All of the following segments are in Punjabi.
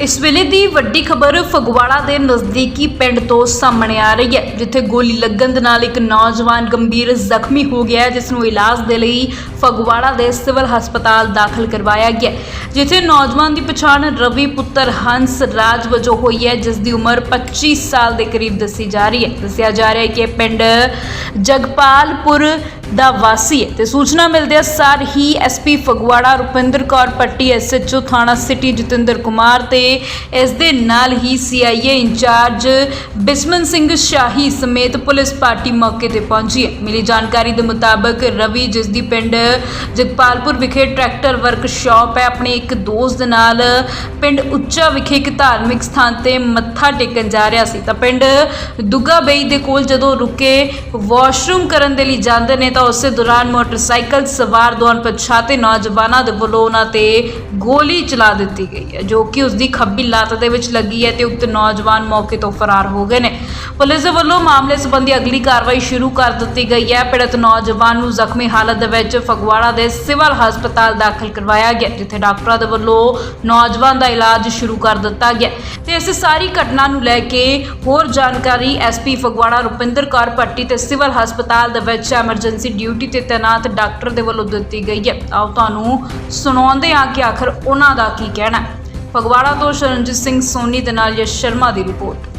ਇਸ ਵੇਲੇ ਦੀ ਵੱਡੀ ਖਬਰ ਫਗਵਾੜਾ ਦੇ ਨਜ਼ਦੀਕੀ ਪਿੰਡ ਤੋਂ ਸਾਹਮਣੇ ਆ ਰਹੀ ਹੈ, ਜਿੱਥੇ ਗੋਲੀ ਲੱਗਣ ਦੇ ਨਾਲ ਇੱਕ ਨੌਜਵਾਨ ਗੰਭੀਰ ਜ਼ਖਮੀ ਹੋ ਗਿਆ ਹੈ, ਜਿਸ ਨੂੰ ਇਲਾਜ ਦੇ ਲਈ ਫਗਵਾੜਾ ਦੇ ਸਿਵਲ ਹਸਪਤਾਲ ਦਾਖਲ ਕਰਵਾਇਆ ਗਿਆ ਜਿੱਥੇ ਨੌਜਵਾਨ ਦੀ ਪਛਾਣ ਰਵੀ ਪੁੱਤਰ ਹੰਸ ਰਾਜ ਵਜੋਂ ਹੋਈ ਹੈ, ਜਿਸ ਦੀ ਉਮਰ 25 ਸਾਲ ਦੇ ਕਰੀਬ ਦੱਸੀ ਜਾ ਰਹੀ ਹੈ। ਦੱਸਿਆ ਜਾ ਰਿਹਾ ਹੈ ਕਿ ਪਿੰਡ ਜਗਪਾਲਪੁਰ ਦਾ ਵਾਸੀ ਹੈ। ਤੇ ਸੂਚਨਾ ਮਿਲਦਿਆਂ ਸਾਰ ਹੀ ਐਸਪੀ ਫਗਵਾੜਾ ਰੁਪਿੰਦਰ ਕੌਰ ਪੱਟੀ ਐਸਐਚਓ ਥਾਣਾ ਸਿਟੀ ਜਤਿੰਦਰ ਕੁਮਾਰ ਤੇ ਇਸ ਦੇ ਨਾਲ ਹੀ ਸੀਆਈਏ ਇੰਚਾਰਜ ਬਿਸਮਨ ਸਿੰਘ ਸ਼ਾਹੀ ਸਮੇਤ ਪੁਲਿਸ ਪਾਰਟੀ ਮੌਕੇ ਤੇ ਪਹੁੰਚੀ ਹੈ। ਮਿਲੀ ਜਾਣਕਾਰੀ ਦੇ ਮੁਤਾਬਕ ਰਵੀ, ਜਿਸ ਦੀ ਪਿੰਡ ਜਗਪਾਲਪੁਰ ਵਿਖੇ ਟਰੈਕਟਰ ਵਰਕਸ਼ਾਪ ਹੈ, ਆਪਣੇ ਇੱਕ ਦੋਸਤ ਦੇ ਨਾਲ ਪਿੰਡ ਉੱਚਾ ਵਿਖੇ ਇੱਕ ਧਾਰਮਿਕ ਸਥਾਨ ਤੇ ਮੱਥਾ ਟੇਕਣ ਜਾ ਰਿਹਾ ਸੀ। ਤਾਂ ਪਿੰਡ ਦੁੱਗਾ ਬਈ ਦੇ ਕੋਲ ਜਦੋਂ ਰੁਕੇ, ਵਾਸ਼ਰੂਮ ਕਰਨ ਦੇ ਲਈ ਜਾਂਦੇ ਨੇ, ਤਾਂ ਉਸੇ ਦੌਰਾਨ ਮੋਟਰਸਾਈਕਲ ਸਵਾਰ ਦੋ ਅਣਪਛਾਤੇ ਨੌਜਵਾਨਾਂ ਦੇ ਵੱਲੋਂ ਉਹਨਾਂ ਤੇ ਗੋਲੀ ਚਲਾ ਦਿੱਤੀ ਗਈ ਹੈ, ਜੋ ਕਿ ਉਸ ਦੀ ਖੱਬੀ ਲੱਤ ਦੇ ਵਿੱਚ ਲੱਗੀ ਹੈ ਤੇ ਉਕਤ ਨੌਜਵਾਨ ਮੌਕੇ ਤੋਂ ਫਰਾਰ ਹੋ ਗਏ ਨੇ। ਪੁਲਿਸ ਦੇ ਵੱਲੋਂ ਮਾਮਲੇ ਸੰਬੰਧੀ ਅਗਲੀ ਕਾਰਵਾਈ ਸ਼ੁਰੂ ਕਰ ਦਿੱਤੀ ਗਈ ਹੈ। ਪੀੜਤ ਨੌਜਵਾਨ ਨੂੰ ਜ਼ਖਮੀ ਹਾਲਤ ਦੇ ਵਿੱਚ ਫਗਵਾੜਾ ਦੇ ਸਿਵਲ ਹਸਪਤਾਲ ਦਾਖਲ ਕਰਵਾਇਆ ਗਿਆ, ਜਿੱਥੇ ਡਾਕਟਰਾਂ ਦੇ ਵੱਲੋਂ ਨੌਜਵਾਨ ਦਾ ਇਲਾਜ ਸ਼ੁਰੂ ਕਰ ਦਿੱਤਾ ਗਿਆ। ਤੇ ਇਸ ਸਾਰੀ ਘਟਨਾ ਨੂੰ ਲੈ ਕੇ ਹੋਰ ਜਾਣਕਾਰੀ ਐਸਪੀ ਫਗਵਾੜਾ ਰੁਪਿੰਦਰ ਕੌਰ ਪੱਟੀ ਤੇ ਸਿਵਲ ਹਸਪਤਾਲ ਦੇ ਵਿੱਚ ਐਮਰਜੈਂਸੀ ਡਿਊਟੀ ਤੇ ਤੈਨਾਤ ਡਾਕਟਰ ਦੇ ਵੱਲੋਂ ਦਿੱਤੀ ਗਈ ਹੈ। ਆਓ ਤੁਹਾਨੂੰ ਸੁਣਾਉਂਦੇ ਹਾਂ ਕਿ ਆਖਰ ਉਹਨਾਂ ਦਾ ਕੀ ਕਹਿਣਾ ਹੈ। ਫਗਵਾੜਾ ਤੋਂ ਸ਼ਰਨਜੀਤ ਸਿੰਘ ਸੋਨੀ ਦੇ ਨਾਲ ਯਸ਼ ਸ਼ਰਮਾ ਦੀ ਰਿਪੋਰਟ।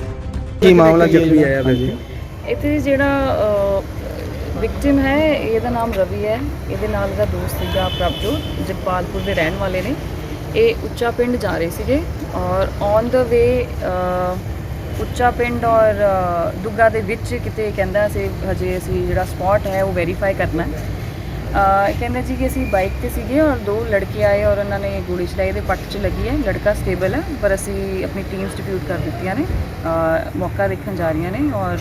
ਕੀ ਮਾਮਲਾ ਜ਼ਖਮੀ ਆਇਆ ਭਾਜੀ ਇੱਥੇ ਜਿਹੜਾ ਵਿਕਟਿਮ ਹੈ, ਇਹਦਾ ਨਾਮ ਰਵੀ ਹੈ। ਇਹਦੇ ਨਾਲ ਦਾ ਦੋਸਤ ਸੀਗਾ ਪ੍ਰਭਜੋਤ, ਜਗਪਾਲਪੁਰ ਦੇ ਰਹਿਣ ਵਾਲੇ ਨੇ। ਇਹ ਉੱਚਾ ਪਿੰਡ ਜਾ ਰਹੇ ਸੀਗੇ ਔਰ ਔਨ ਦਾ ਵੇ ਉੱਚਾ ਪਿੰਡ ਔਰ ਦੁੱਗਾ ਦੇ ਵਿੱਚ ਕਿਤੇ ਕਹਿੰਦਾ ਸੀ, ਹਜੇ ਅਸੀਂ ਜਿਹੜਾ ਸਪੌਟ ਹੈ, ਉਹ ਵੈਰੀਫਾਈ ਕਰਨਾ ਹੈ। ਕਹਿੰਦੇ ਜੀ ਕਿ ਅਸੀਂ ਬਾਈਕ ਤੇ ਸੀਗੇ ਔਰ ਦੋ ਲੜਕੇ ਆਏ ਔਰ ਉਹਨਾਂ ਨੇ ਗੋਲੀ ਚਲਾਈ ਇਹਦੇ ਪੱਟ 'ਚ ਲੱਗੀ ਹੈ। ਲੜਕਾ ਸਟੇਬਲ ਹੈ ਪਰ ਅਸੀਂ ਆਪਣੀ ਟੀਮਸ ਡਿਪਿਊਟ ਕਰ ਦਿੱਤੀਆਂ ਨੇ। ਮੌਕਾ ਦੇਖਣ ਜਾ ਰਹੀਆਂ ਨੇ ਔਰ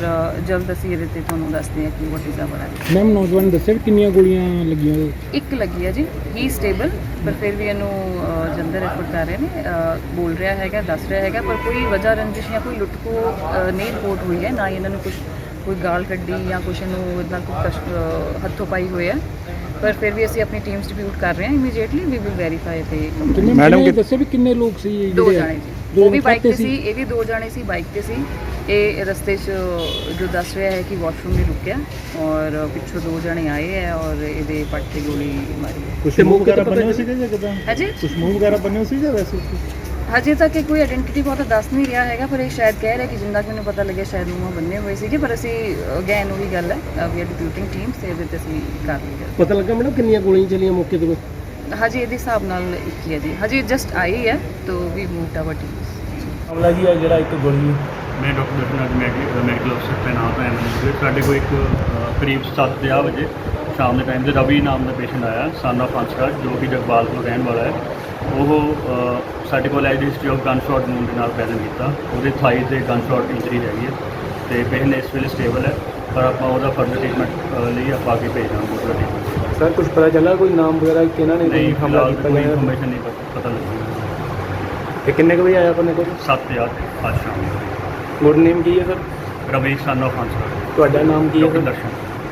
ਜਲਦ ਅਸੀਂ ਇਹਦੇ ਤੇ ਤੁਹਾਨੂੰ ਦੱਸਦੇ ਹਾਂ ਕਿ what is our action ma'am ਨੌਜਵਾਨ ਨੇ ਦੱਸਿਆ ਕਿੰਨੀਆਂ ਗੋਲੀਆਂ ਲੱਗੀਆਂ? ਇੱਕ ਲੱਗੀ ਹੈ ਜੀ। ਹੀ ਸਟੇਬਲ ਪਰ ਫਿਰ ਵੀ ਇਹਨੂੰ ਜਲੰਧਰ ਰੈਫਰ ਕਰ ਰਹੇ ਨੇ। ਬੋਲ ਰਿਹਾ ਹੈਗਾ ਦੱਸ ਰਿਹਾ ਹੈਗਾ ਪਰ ਕੋਈ ਵਜ੍ਹਾ ਰੰਜਿਸ਼ ਜਾਂ ਕੋਈ ਲੁੱਟ ਕੋ ਅ, ਨਹੀਂ ਰਿਪੋਰਟ ਹੋਈ ਹੈ। ਨਾ ਹੀ ਇਹਨਾਂ ਨੂੰ ਕੁਝ ਕੋਈ ਗਾਲ ਕੱਢੀ ਜਾਂ ਕੁਝ ਇਹਨੂੰ ਇਹਦੇ ਨਾਲ ਕੋਈ ਹੱਥੋਂ ਪਾਈ ਹੋਈ ਹੈ। ਪਰ ਫਿਰ ਵੀ ਅਸੀਂ ਆਪਣੀ ਟੀਮਸ ਡਿਪਿਊਟ ਕਰ ਰਹੇ ਹਾਂ ਇਮੀਡੀਏਟਲੀ ਵੀ ਵਿਲ ਵੈਰੀਫਾਈ ਤੇ ਮੈਡਮ ਨੇ ਦੱਸਿਆ ਵੀ ਕਿੰਨੇ ਲੋਕ ਸੀ ਦੋ ਜਿਹੜੇ ਜਾਣੇ ਜੀ ਦੋ ਉਹ ਵੀ ਬਾਈਕ ਤੇ ਸੀ? ਇਹ ਵੀ ਦੋ ਜਾਣੇ ਸੀ ਬਾਈਕ ਤੇ ਸੀ। ਇਹ ਰਸਤੇ 'ਚ ਜੋ ਦੱਸ ਰਿਹਾ ਹੈ ਕਿ ਵਾਸ਼ਰੂਮ ਵੀ ਰੁਕਿਆ ਔਰ ਪਿੱਛੋਂ ਦੋ ਜਣੇ ਆਏ ਹੈ ਔਰ ਇਹਦੇ ਪੱਟ ਤੇ ਗੋਲੀ ਮਾਰੀ ਹੈ। ਕੁਝ ਮੂੰਹ ਵਗੈਰਾ ਬੰਨੇ ਸੀਗੇ ਜਾਂ ਕਿਦਾਂ? ਹਾਂਜੀ? ਕੁਝ ਮੂੰਹ ਵਗੈਰਾ ਬੰਨੇ ਸੀ ਜਾਂ ਵੈਸੇ? ਹਜੇ ਤੱਕ ਇਹ ਕੋਈ ਆਇਡੈਂਟੀਟੀ ਬਹੁਤ ਦੱਸ ਨਹੀਂ ਰਿਹਾ ਹੈਗਾ ਪਰ ਇਹ ਸ਼ਾਇਦ ਕਹਿ ਰਿਹਾ ਕਿ ਜਿੰਦਾ ਕਿ ਮੈਨੂੰ ਪਤਾ ਲੱਗਿਆ ਸ਼ਾਇਦ ਮੂੰਹ ਬੰਨੇ ਹੋਏ ਸੀਗੇ ਪਰ ਅਸੀਂ ਅਗੇਨ ਉਹੀ ਗੱਲ ਹੈ ਵੀ ਆਰ ਡਿਪਿਊਟਿੰਗ ਟੀਮਸ ਤੇ ਇਹਦੇ ਤੇ ਅਸੀਂ ਕਰ ਲਈ ਹੈ। ਪਤਾ ਲੱਗਾ ਮੈਡਮ ਕਿੰਨੀਆਂ ਗੋਲੀਆਂ ਚੱਲੀਆਂ ਮੌਕੇ ਤੇ ਹਜੇ ਇਹਦੇ ਹਿਸਾਬ ਨਾਲ ਇੱਕ ਹੀ ਹੈ ਜੀ। ਹਜੇ ਜਸਟ ਆਈ ਹੈ ਤੋ ਵੀ ਮੂਵਡ ਆਵਰ ਟੀਮਸ ਮਾਮਲਾ ਜੀ ਆ ਜਿਹੜਾ ਇੱਕ ਗੋਲੀ? ਮੈਂ ਡਾਕਟਰ ਦਰਸ਼ਨਾਥ ਮੈਡੀਕਲ ਅਫਸਰ ਤੈਨਾਤ ਹਾਂ ਐਮਰਜੈਂਸੀ ਸਾਡੇ ਕੋਲ ਇੱਕ ਕਰੀਬ 7:50 ਵਜੇ ਸ਼ਾਮ ਦੇ ਟਾਈਮ ਤੇ ਰਵੀ ਨਾਮ ਦਾ ਪੇਸ਼ੈਂਟ ਆਇਆ ਸਨ ਆਫ ਹੰਸਰਾਜ ਜੋ ਕਿ ਜਗਪਾਲਪੁਰ ਰਹਿਣ ਵਾਲਾ ਹੈ। ਉਹ ਸਾਡੇ ਕੋਲ as history of gun shot wound ਦੇ ਨਾਲ ਪ੍ਰੈਜ਼ੈਂਟ ਕੀਤਾ। ਉਹਦੇ ਥਾਈ ਤੇ ਗਨ ਸ਼ਾਟ ਇੰਜਰੀ ਹੈਗੀ ਹੈ ਤੇ ਪੇਸ਼ੈਂਟ ਇਸ ਵੇਲੇ ਸਟੇਬਲ ਹੈ ਪਰ ਆਪਾਂ ਉਹਦਾ ਫਰਦਰ ਟ੍ਰੀਟਮੈਂਟ ਲਈ ਆਪਾਂ ਅੱਗੇ ਭੇਜਾਂਗੇ ਉਹਦਾ ਟ੍ਰੀਟਮੈਂਟ ਸਰ ਕੁਝ ਪਤਾ ਚੱਲਾ ਕੋਈ ਨਾਮ ਵਗੈਰਾ ਕਿਹਨਾਂ ਨੇ ਨਹੀਂ ਕੋਈ ਹਮਲਾ ਕੀਤਾ ਕੋਈ ਇਨਫੋਰਮੇਸ਼ਨ ਨਹੀਂ ਪਤਾ- ਲੱਗੀ ਤੇ ਕਿੰਨੇ ਕੁ ਵਜੇ ਆਇਆ ਆਪਣੇ ਕੋਲ? 7:00 ਅੱਜ ਸ਼ਾਮ ਨੂੰ। ਗੁੱਡ ਨੇਮ ਕੀ ਹੈ sir? Ravi son of Hansraj ਤੁਹਾਡਾ ਨਾਮ ਕੀ ਹੈ ਸਰ? ਦਰਸ਼ਨ